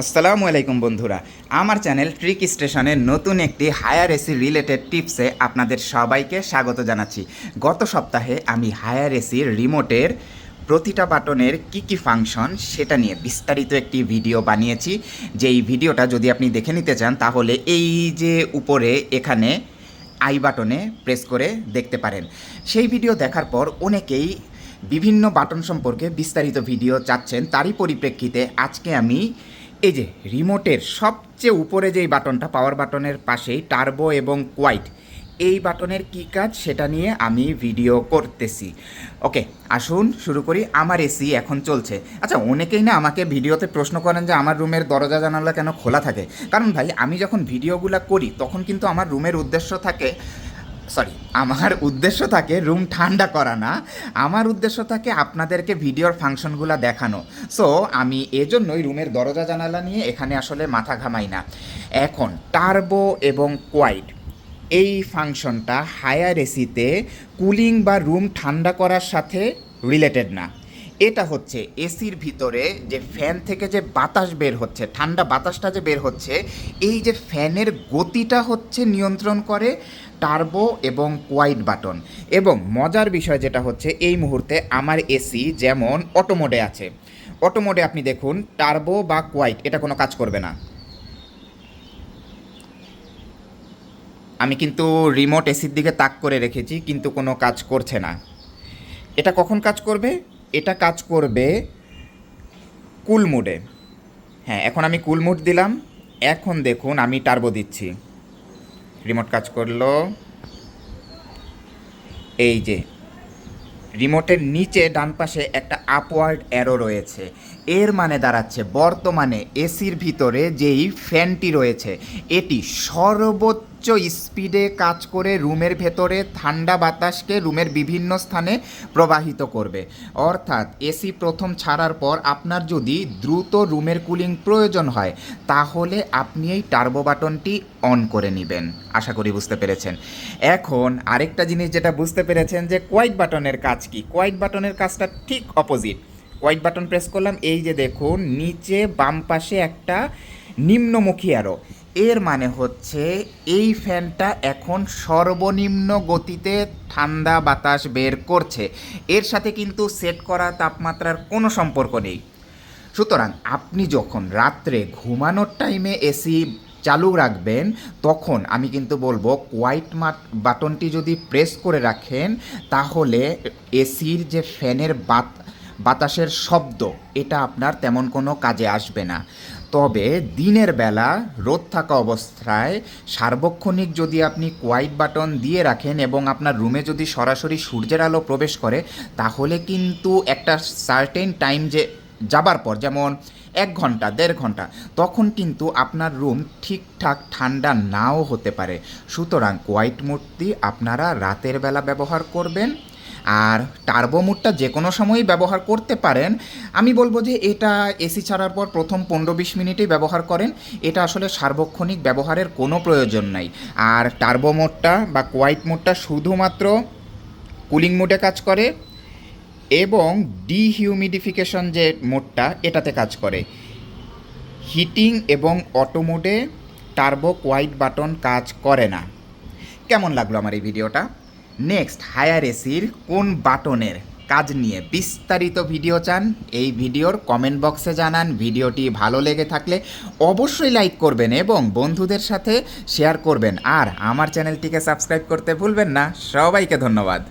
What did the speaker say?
আসসালামু আলাইকুম বন্ধুরা, আমার চ্যানেল ট্রিক স্টেশনের নতুন একটি হায়ার এসি রিলেটেড টিপসে আপনাদের সবাইকে স্বাগত জানাচ্ছি। গত সপ্তাহে আমি হায়ার এসির রিমোটের প্রতিটা বাটনের কি কি ফাংশন সেটা নিয়ে বিস্তারিত একটি ভিডিও বানিয়েছি। যেই ভিডিওটা যদি আপনি দেখে নিতে চান, তাহলে এই যে উপরে এখানে আই বাটনে প্রেস করে দেখতে পারেন। সেই ভিডিও দেখার পর অনেকেই বিভিন্ন বাটন সম্পর্কে বিস্তারিত ভিডিও চাচ্ছেন। তারই পরিপ্রেক্ষিতে আজকে আমি এই যে রিমোটের সবচেয়ে উপরে যেই বাটনটা পাওয়ার বাটনের পাশেই টার্বো এবং কোয়াইট এই বাটনের কী কাজ? সেটা নিয়ে আমি ভিডিও করতেছি। ওকে আসুন শুরু করি। আমার এসি এখন চলছে। আচ্ছা অনেকেই না আমাকে ভিডিওতে প্রশ্ন করেন যে, আমার রুমের দরজা, জানালা কেন খোলা থাকে? কারণ ভাই, আমি যখন ভিডিওগুলো করি, তখন কিন্তু আমার রুমের উদ্দেশ্য থাকে সরি আমার উদ্দেশ্য থাকে রুম ঠান্ডা করা না। আমার উদ্দেশ্য থাকে আপনাদেরকে ভিডিওর ফাংশনগুলো দেখানো। সো আমি এজন্যই রুমের দরজা জানালা নিয়ে এখানে আসলে মাথা ঘামাই না। এখন টার্বো এবং কোয়াইট এই ফাংশনটা হায়ার এসিতে কুলিং বা রুম ঠান্ডা করার সাথে রিলেটেড না। এটা হচ্ছে এসির ভিতরে যে ফ্যান থেকে যে বাতাস বের হচ্ছে, ঠান্ডা বাতাসটা যে বের হচ্ছে, এই যে ফ্যানের গতিটা হচ্ছে নিয়ন্ত্রণ করে টার্বো এবং কোয়াইট বাটন। এবং মজার বিষয় যেটা হচ্ছে, এই মুহূর্তে আমার এসি যেমন অটোমোডে আছে। অটোমোডে আপনি দেখুন, টার্বো বা কোয়াইট, এটা কোনো কাজ করবে না। আমি কিন্তু রিমোট এসির দিকে তাক করে রেখেছি, কিন্তু কোনো কাজ করছে না। এটা কখন কাজ করবে? এটা কাজ করবে কুল মুডে। হ্যাঁ এখন আমি কুল মুড দিলাম। এখন দেখুন, আমি টার্বো দিচ্ছি। রিমোট কাজ করল। এই যে, রিমোটের নিচে ডান পাশে একটা আপওয়ার্ড অ্যারো রয়েছে। এর মানে দাঁড়াচ্ছে বর্তমানে এসির ভিতরে যেই ফ্যানটি রয়েছে, এটি সর্বোচ্চ স্পিডে কাজ করে রুমের ভেতরে ঠান্ডা বাতাসকে রুমের বিভিন্ন স্থানে প্রবাহিত করবে। অর্থাৎ এসি প্রথম ছাড়ার পর আপনার যদি দ্রুত রুমের কুলিং প্রয়োজন হয়, তাহলে আপনি এই টার্বো বাটনটি অন করে নেবেন। আশা করি বুঝতে পেরেছেন। এখন আরেকটা জিনিস যেটা বুঝতে পেরেছেন যে কোয়াইট বাটনের কাজ কি? কোয়াইট বাটনের কাজটা ঠিক অপোজিট। হোয়াইট বাটন প্রেস করলাম, এই যে দেখুন, নিচে বাম পাশে একটা নিম্নমুখী আরও এর মানে হচ্ছে এই ফ্যানটা এখন সর্বনিম্ন গতিতে ঠান্ডা বাতাস বের করছে। এর সাথে কিন্তু সেট করা তাপমাত্রার কোনো সম্পর্ক নেই। সুতরাং আপনি যখন রাত্রে ঘুমানোর টাইমে এসি চালু রাখবেন, তখন আমি কিন্তু বলব কোয়াইট বাটনটি যদি প্রেস করে রাখেন, তাহলে এসির যে ফ্যানের বাত বাতাসের শব্দ, এটা আপনার তেমন কোনো কাজে আসবে না। তবে দিনের বেলা রোদ থাকা অবস্থায় সার্বক্ষণিক যদি আপনি কোয়াইট বাটন দিয়ে রাখেন এবং আপনার রুমে যদি সরাসরি সূর্যের আলো প্রবেশ করে, তাহলে কিন্তু একটা সার্টেন টাইম যে যাবার পর, যেমন এক ঘণ্টা, দেড় ঘণ্টা, তখন কিন্তু আপনার রুম ঠিকঠাক ঠান্ডা নাও হতে পারে। সুতরাং কোয়াইট মূর্তি আপনারা রাতের বেলা ব্যবহার করবেন। আর টার্বো মুডটা যে কোনো সময়ই ব্যবহার করতে পারেন। আমি বলব যে এটা এসি ছাড়ার পর প্রথম পনেরো বিশ মিনিটেই ব্যবহার করেন। এটা আসলে সার্বক্ষণিক ব্যবহারের কোনো প্রয়োজন নাই। আর টার্বো মোডটা বা কোয়াইট মোডটা শুধুমাত্র কুলিং মোডে কাজ করে এবং ডিহিউমিডিফিকেশন যে মোডটা এটাতে কাজ করে। হিটিং এবং অটো মোডে টার্বো কোয়াইট বাটন কাজ করে না। কেমন লাগল আমার এই ভিডিওটা? নেক্সট হায়ার এসির কোন বাটনের কাজ নিয়ে বিস্তারিত ভিডিও চান, এই ভিডিওর কমেন্ট বক্সে জানান। ভিডিওটি ভালো লেগে থাকলে অবশ্যই লাইক করবেন এবং বন্ধুদের সাথে শেয়ার করবেন। আর আমার চ্যানেলটিকে সাবস্ক্রাইব করতে ভুলবেন না। সবাইকে ধন্যবাদ।